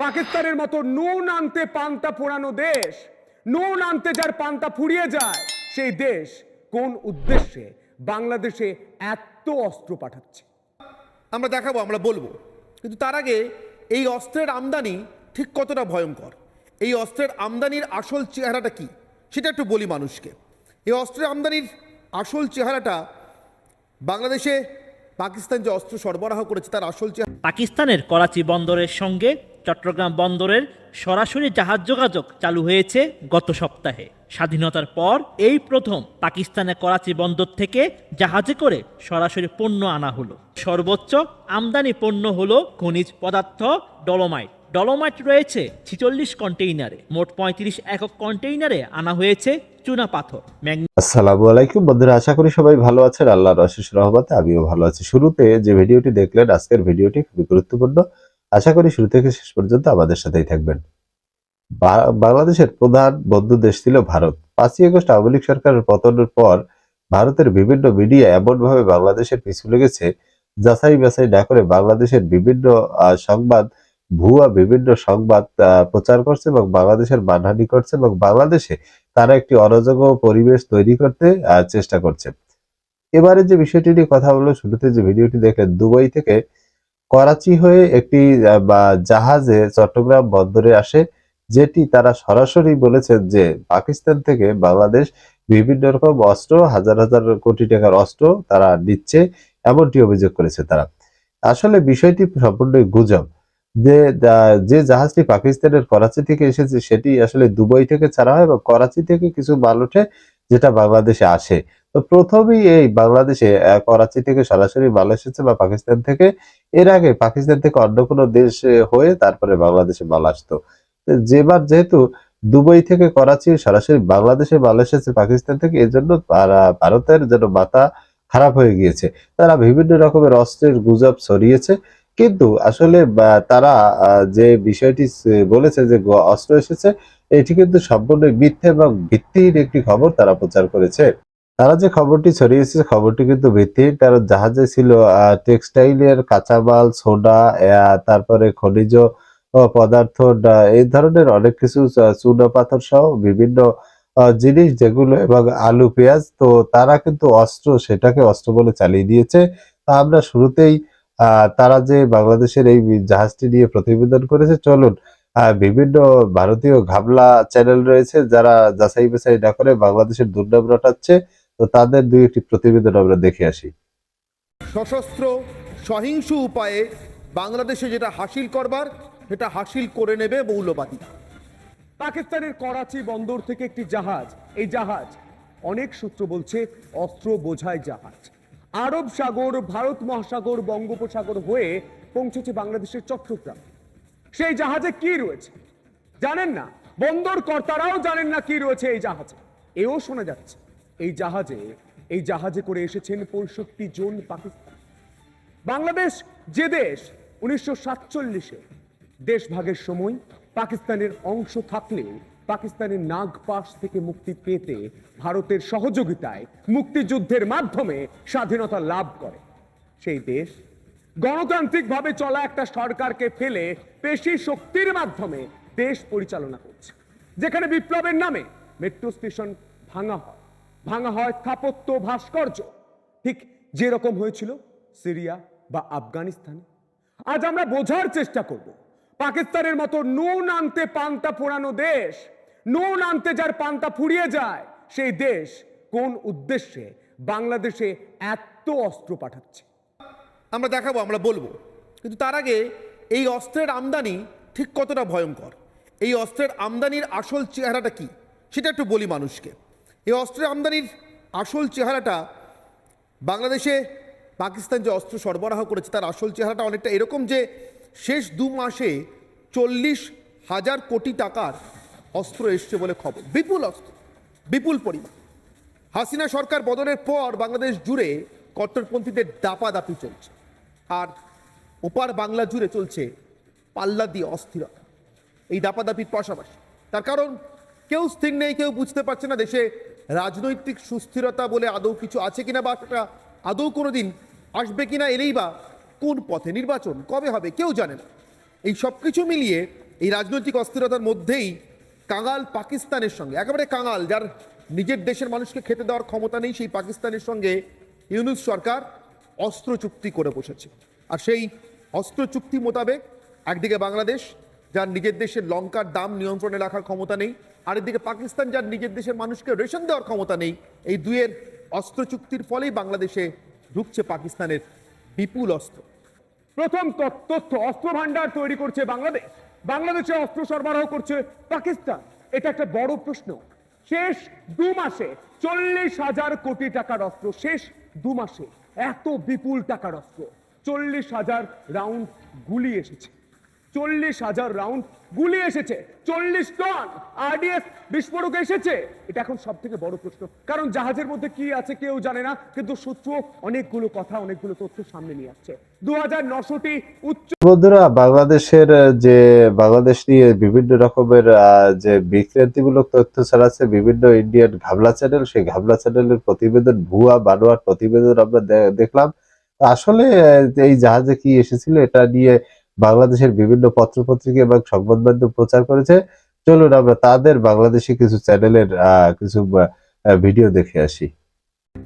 পাকিস্তানের মতো নুন আনতে পান্তা পোড়ানো দেশ নুন আনতে যার পান্তা ফুরিয়ে যায় সেই দেশ কোন উদ্দেশ্যে বাংলাদেশে এত অস্ত্র পাঠাচ্ছে? আমরা দেখাবো আমরা বলব। কিন্তু তার আগে এই অস্ত্রের আমদানি ঠিক কতটা ভয়ঙ্কর? এই অস্ত্রের আমদানির আসল চেহারাটা কি? সেটা একটু বলি মানুষকে। এই অস্ত্রের আমদানির আসল চেহারাটা বাংলাদেশে পাকিস্তান যে অস্ত্র সরবরাহ করেছে তার আসল চেহারা পাকিস্তানের করাচি বন্দরের সঙ্গে চট্টগ্রাম বন্দরের সরাসরি জাহাজ যোগাযোগ চালু হয়েছে গত সপ্তাহে। স্বাধীনতার পর এই প্রথম পাকিস্তানের করাচি বন্দর থেকে জাহাজে করে সরাসরি পণ্য আনা হলো। সর্বোচ্চ আমদানি পণ্য হলো খনিজ পদার্থ, ডলোমাইট। ডলোমাইট রয়েছে ছিচল্লিশ কন্টেইনারে। মোট পঁয়ত্রিশ একক কন্টেইনারে আনা হয়েছে চুনা পাথর। আসসালামু আলাইকুম বন্ধুরা, আশা করি সবাই ভালো আছেন। আল্লাহর অশেষ রহমতে আমিও ভালো আছি। শুরুতে যে ভিডিওটি দেখলেন, আজকের ভিডিওটি খুবই গুরুত্বপূর্ণ। আশা করি শুরু থেকে শেষ পর্যন্ত আমাদের সাথেই থাকবেন। বাংলাদেশের প্রধান বন্ধু দেশ ছিল ভারত। পাঁচই আগস্ট আওয়ামী লীগ সরকারের পতনের পর ভারতের বিভিন্ন মিডিয়া এমনভাবে বাংলাদেশের পিছু লেগেছে, যাচাই বাছাই না করে বাংলাদেশের বিভিন্ন সংবাদ, ভুয়া বিভিন্ন সংবাদ প্রচার করছে এবং বাংলাদেশের মানহানি করছে এবং বাংলাদেশে তারা একটি অরাজক পরিবেশ তৈরি করতে চেষ্টা করছে। এবারে যে বিষয়টি নিয়ে কথা বলল শুরুতে যে ভিডিওটি দেখলেন, দুবাই থেকে করাচি হয়ে একটি জাহাজে চট্টগ্রাম বন্দরে আসে, যেটি তারা সরাসরি বলেছেন যে পাকিস্তান থেকে বাংলাদেশ বিভিন্ন রকম অস্ত্র, হাজার হাজার কোটি টাকার অস্ত্র তারা নিচ্ছে, এমনটি অভিযোগ করেছে তারা। আসলে বিষয়টি সম্পূর্ণই গুজব। যে যে জাহাজটি পাকিস্তানের করাচি থেকে এসেছে, সেটি আসলে দুবাই থেকে ছাড়া হয় এবং করাচি থেকে কিছু মাল ওঠে, যেটা বাংলাদেশে আসে। তো প্রথমেই এই বাংলাদেশে করাচি থেকে সরাসরি মাল এসেছে বা পাকিস্তান থেকে। এর আগে পাকিস্তান থেকে অন্য কোনো দেশ হয়ে তারপরে বাংলাদেশে মাল আসতো। যেবার যেহেতু দুবাই থেকে করাচি সরাসরি বাংলাদেশে মাল এসেছে পাকিস্তান থেকে, এজন্য তারা- ভারতের যেন মাথা খারাপ হয়ে গিয়েছে। তারা বিভিন্ন রকমের অস্ত্রের গুজব ছড়িয়েছে। কিন্তু আসলে তারা যে বিষয়টি বলেছে যে অস্ত্র এসেছে, এটি কিন্তু সম্পূর্ণ মিথ্যে এবং ভিত্তিহীন একটি খবর তারা প্রচার করেছে। তারা যে খবরটি ছড়িয়েছে, খবরটি কিন্তু ভিত্তিহীন। কারণ জাহাজে ছিল টেক্সটাইলের কাঁচামাল, সোডা তারপরে খনিজ পদার্থ এই ধরনের অনেক কিছু চুনা পাথর সহ বিভিন্ন জিনিস যেগুলো এবং আলু, পেঁয়াজ, তো তারা কিন্তু অস্ত্র, সেটাকে অস্ত্র বলে চালিয়ে দিয়েছে। তা আমরা শুরুতেই তারা যে বাংলাদেশের এই জাহাজটি নিয়ে প্রতিবেদন করেছে, চলুন বিভিন্ন ভারতীয় ঘাবলা চ্যানেল রয়েছে, যারা যাচাই বাছাই না করে বাংলাদেশের দুর্নাম রটাচ্ছে। তো তাদের দুই একটি প্রতিবেদন আমরা দেখে আসি। সশস্ত্র সহিংস উপায়ে বাংলাদেশে যেটা হাসিল করবার, সেটা হাসিল করে নেবে মৌলবাদী পাকিস্তানের করাচি বন্দর থেকে একটি জাহাজ, এই জাহাজ, অনেক সূত্র বলছে অস্ত্র বোঝায় জাহাজ। আরব সাগর, ভারত মহাসাগর, বঙ্গোপসাগর হয়ে পৌঁছেছে বাংলাদেশের চট্টগ্রাম। সেই জাহাজে কি রয়েছে? জানেন না? বন্দর কর্তারাও জানেন না কি রয়েছে এই জাহাজে। এও শোনা যাচ্ছে। এই জাহাজে এই জাহাজে করে এসেছেন পঁয়ষট্টি জন পাকিস্তান। বাংলাদেশ যে দেশ, উনিশশো সাতচল্লিশে দেশ ভাগের সময় পাকিস্তানের অংশ থাকলেও পাকিস্তানের নাগপাশ থেকে মুক্তি পেতে ভারতের সহযোগিতায় মুক্তিযুদ্ধের মাধ্যমে স্বাধীনতা লাভ করে। সেই দেশ গণতান্ত্রিকভাবে চলা একটা সরকারকে ফেলে পেশি শক্তির মাধ্যমে দেশ পরিচালনা করছে, যেখানে বিপ্লবের নামে মেট্রো স্টেশন ভাঙা হয়। ভাঙা হয় স্থাপত্য ভাস্কর্য। ঠিক যেরকম হয়েছিল সিরিয়া বা আফগানিস্তানে। আজ আমরা বোঝার চেষ্টা করব, পাকিস্তানের মতো নুন আনতে পান্তা পোড়ানো দেশ, নুন আনতে যার পান্তা ফুরিয়ে যায়, সেই দেশ কোন উদ্দেশ্যে বাংলাদেশে এত অস্ত্র পাঠাচ্ছে? আমরা দেখাবো, আমরা বলব। কিন্তু তার আগে এই অস্ত্রের আমদানি ঠিক কতটা ভয়ঙ্কর? এই অস্ত্রের আমদানির আসল চেহারাটা কি? সেটা একটু বলি মানুষকে। এই অস্ত্রের আমদানির আসল চেহারাটা বাংলাদেশে পাকিস্তান যে অস্ত্র সরবরাহ করেছে, তার আসল চেহারাটা অনেকটা এরকম যে শেষ দু মাসে চল্লিশ হাজার কোটি টাকার অস্ত্র এসছে বলে খবর। বিপুল অস্ত্র, বিপুল পরিমাণ। হাসিনা সরকার বদলের পর বাংলাদেশ জুড়ে কট্টরপন্থীদের দাপাদাপি চলছে। আর ওপার বাংলা জুড়ে চলছে পাল্লা দিয়ে অস্থিরতা। এই দাপাদাপির পাশাপাশি, তার কারণ কেউ স্থির নেই, কেউ বুঝতে পারছে না দেশে রাজনৈতিক সুস্থিরতা বলে আদৌ কিছু আছে কিনা বা সেটা আদৌ কোনো দিন আসবে কিনা এলেই বা কোন পথে নির্বাচন, কবে হবে কেউ জানে না। এই সব কিছু মিলিয়ে এই রাজনৈতিক অস্থিরতার মধ্যেই কাঙাল পাকিস্তানের সঙ্গে, একেবারে কাঙাল, যার নিজের দেশের মানুষকে খেতে দেওয়ার ক্ষমতা নেই, সেই পাকিস্তানের সঙ্গে ইউনুস সরকার অস্ত্র চুক্তি করে বসেছে। আর সেই অস্ত্র চুক্তি মোতাবেক একদিকে বাংলাদেশ, যার নিজের দেশের লঙ্কার দাম নিয়ন্ত্রণে রাখার ক্ষমতা নেই আরেকদিকে পাকিস্তান যার নিজের দেশের মানুষকে রেশন দেওয়ার ক্ষমতা নেই, এই দুয়ের অস্ত্র চুক্তির ফলেই বাংলাদেশে ঢুকছে পাকিস্তানের বিপুল অস্ত্র। প্রথম তথ্য অস্ত্র ভান্ডার তৈরি করছে বাংলাদেশ। বাংলাদেশে অস্ত্র সরবরাহ করছে পাকিস্তান। এটা একটা বড় প্রশ্ন। শেষ দু মাসে চল্লিশ হাজার কোটি টাকার অস্ত্র, শেষ দু মাসে এত বিপুল টাকার অস্ত্র। চল্লিশ হাজার রাউন্ড গুলি এসেছে। চল্লিশ হাজার রাউন্ড গুলি এসেছে। চল্লিশ টন আরডিএস বিস্ফোরক এসেছে। এটা এখন সব থেকে বড় প্রশ্ন। কারণ জাহাজের মধ্যে কি আছে কেউ জানে না, কিন্তু সূত্র অনেকগুলো কথা, অনেকগুলো তথ্য সামনে নিয়ে আসছে। দু হাজার নশোটি উচ্চ বন্ধুরা, বাংলাদেশের যে বাংলাদেশ নিয়ে বিভিন্ন রকমের যে বিক্রান্তিমূলক তথ্য ছড়াচ্ছে, বিভিন্ন ইন্ডিয়ান ঘাবলা চ্যানেল সেই ঘাবলা চ্যানেলের প্রতিবেদন, ভুয়া বানোয়ার প্রতিবেদন আমরা দেখলাম। আসলে এই জাহাজে কি এসেছিল, এটা নিয়ে বাংলাদেশের বিভিন্ন পত্রপত্রিকা এবং সংবাদ মাধ্যম প্রচার করেছে। চলুন আমরা তাদের বাংলাদেশি কিছু চ্যানেলের কিছু ভিডিও দেখে আসি।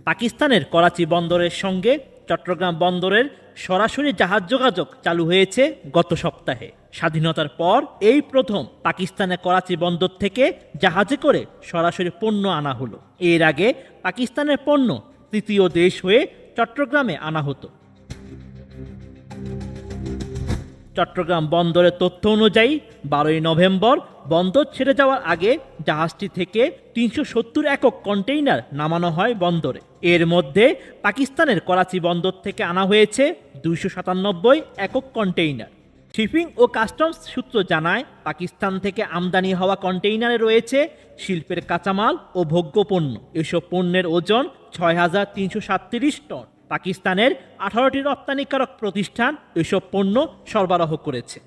পাকিস্তানের করাচি বন্দরের সঙ্গে চট্টগ্রাম বন্দরের সরাসরি জাহাজ যোগাযোগ চালু হয়েছে গত সপ্তাহে। স্বাধীনতার পর এই প্রথম পাকিস্তানের করাচি বন্দর থেকে জাহাজে করে সরাসরি পণ্য আনা হলো। এর আগে পাকিস্তানের পণ্য তৃতীয় দেশ হয়ে চট্টগ্রামে আনা হতো। চট্টগ্রাম বন্দরের তথ্য অনুযায়ী, বারোই নভেম্বর বন্দর ছেড়ে যাওয়ার আগে জাহাজটি থেকে তিনশো সত্তর একক কন্টেইনার নামানো হয় বন্দরে। এর মধ্যে পাকিস্তানের করাচি বন্দর থেকে আনা হয়েছে দুইশো সাতানব্বই একক কন্টেইনার। শিপিং ও কাস্টমস সূত্র জানায়, পাকিস্তান থেকে আমদানি হওয়া কন্টেইনারে রয়েছে শিল্পের কাঁচামাল ও ভোগ্যপণ্য। এসব পণ্যের ওজন ছয় হাজার তিনশো সাতত্রিশ টন। পাকিস্তানের আঠারোটি রপ্তানিকারক প্রতিষ্ঠান এসব পণ্য সরবরাহ করেছে।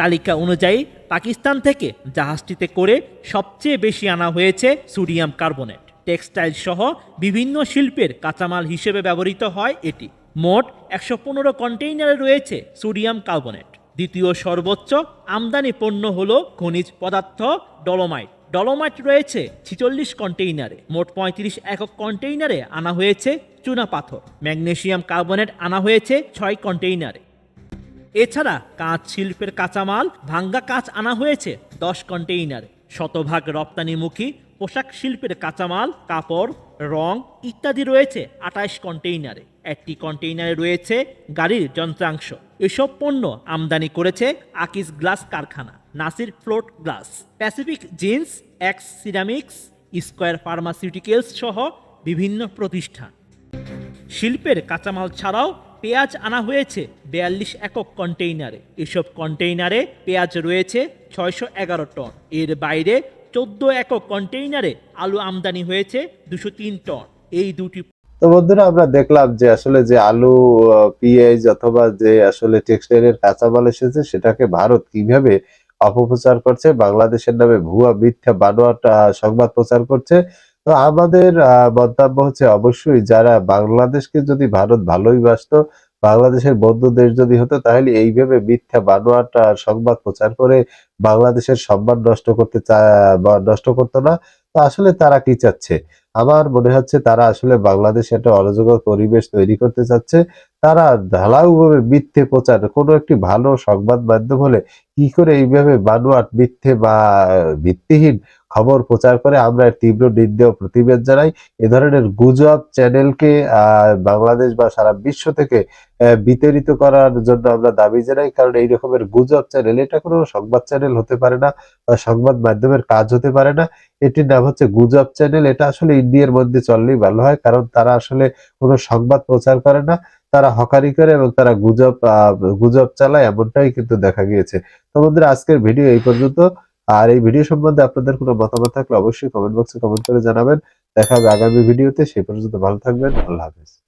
তালিকা অনুযায়ী পাকিস্তান থেকে জাহাজটিতে করে সবচেয়ে বেশি আনা হয়েছে সোডিয়াম কার্বনেট। টেক্সটাইল সহ বিভিন্ন শিল্পের কাঁচামাল হিসেবে ব্যবহৃত হয় এটি। মোট একশো পনেরো কন্টেইনারে রয়েছে সোডিয়াম কার্বনেট। দ্বিতীয় সর্বোচ্চ আমদানি পণ্য হল খনিজ পদার্থ ডলোমাইট। ডলোমাইট রয়েছে ছিচল্লিশ কন্টেইনারে। মোট পঁয়ত্রিশ একক কন্টেইনারে আনা হয়েছে চুনা পাথর। ম্যাগনেসিয়াম কার্বনেট আনা হয়েছে ছয় কন্টেইনারে। এছাড়া কাঁচ শিল্পের কাঁচামাল, ভাঙ্গা কাঁচ আনা হয়েছে দশ কন্টেইনারে। শতভাগ রপ্তানিমুখী পোশাক শিল্পের কাঁচামাল, কাপড়, রং ইত্যাদি রয়েছে আঠাইশ কন্টেইনারে। একটি কন্টেইনারে রয়েছে গাড়ির যন্ত্রাংশ। এসব পণ্য আমদানি করেছে আকিস গ্লাস কারখানা, Nasir float glass. Pacific jeans, X ceramics, Square pharmaceuticals সহ বিভিন্ন প্রতিষ্ঠান। শিল্পের কাঁচামাল ছাড়াও পেঁয়াজ আনা হয়েছে বিয়াল্লিশ একক কন্টেইনারে। এসব কন্টেইনারে পেঁয়াজ রয়েছে ছয়শো এগারো টন। এর বাইরে চোদ্দ একক কন্টেইনারে আলু আমদানি হয়েছে দুশো তিন টন। এই দুটি তো বন্ধুরা, আমরা দেখলাম যে আসলে যে আলু পেঁয়াজ অথবা যে আসলে টেক্সটাইলের কাঁচামাল এসেছে, সেটাকে ভারত কীভাবে অপপ্রচার করছে, বাংলাদেশের নামে ভুয়া মিথ্যা বানোয়াট সংবাদ প্রচার করছে তো আমাদের মন্তব্য হচ্ছে অবশ্যই যারা বাংলাদেশকে যদি ভারত ভালোই বাসত, বাংলাদেশের বন্ধু দেশ যদি হতো, তাহলে এইভাবে মিথ্যা বানোয়াটা সংবাদ প্রচার করে বাংলাদেশের সম্মান নষ্ট করতে নষ্ট করতো না। তো আসলে তারা কি চাচ্ছে? আমার মনে হচ্ছে তারা আসলে বাংলাদেশে একটা অরাজক পরিবেশ তৈরি করতে চাচ্ছে। তারা ঢালাউভাবে মিথ্যে প্রচার কোনো একটি ভালো সংবাদ মাধ্যম হলে কি করে এইভাবে বানোয়াট মিথ্যে বা ভিত্তিহীন খবর প্রচার করে? আমরা তীব্র নিন্দা ও প্রতিবাদ জানাই। এ ধরনের গুজব চ্যানেলকে বাংলাদেশ বা সারা বিশ্ব থেকে আহ, বিতাড়িত করার জন্য আমরা দাবি জানাই। কারণ এই রকমের গুজব চ্যানেল এটা কোনো সংবাদ চ্যানেল হতে পারে না বা সংবাদ মাধ্যমের কাজ হতে পারে না। এটির নাম হচ্ছে গুজব চ্যানেল। এটা আসলে ইন্ডিয়ার মধ্যে চললেই ভালো হয় কারণ তারা আসলে কোনো সংবাদ প্রচার করে না। তারা হকারি করে এবং তারা গুজব গুজব চালায়, এমনটাই কিন্তু দেখা গিয়েছে। তো বন্ধুরা, আজকের ভিডিও এই পর্যন্ত। আর এই ভিডিও সম্বন্ধে আপনাদের কোনো মতামত থাকলে অবশ্যই কমেন্ট বক্সে কমেন্ট করে জানাবেন। দেখা হবে আগামী ভিডিওতে। সেই পর্যন্ত ভালো থাকবেন। আল্লাহ হাফেজ।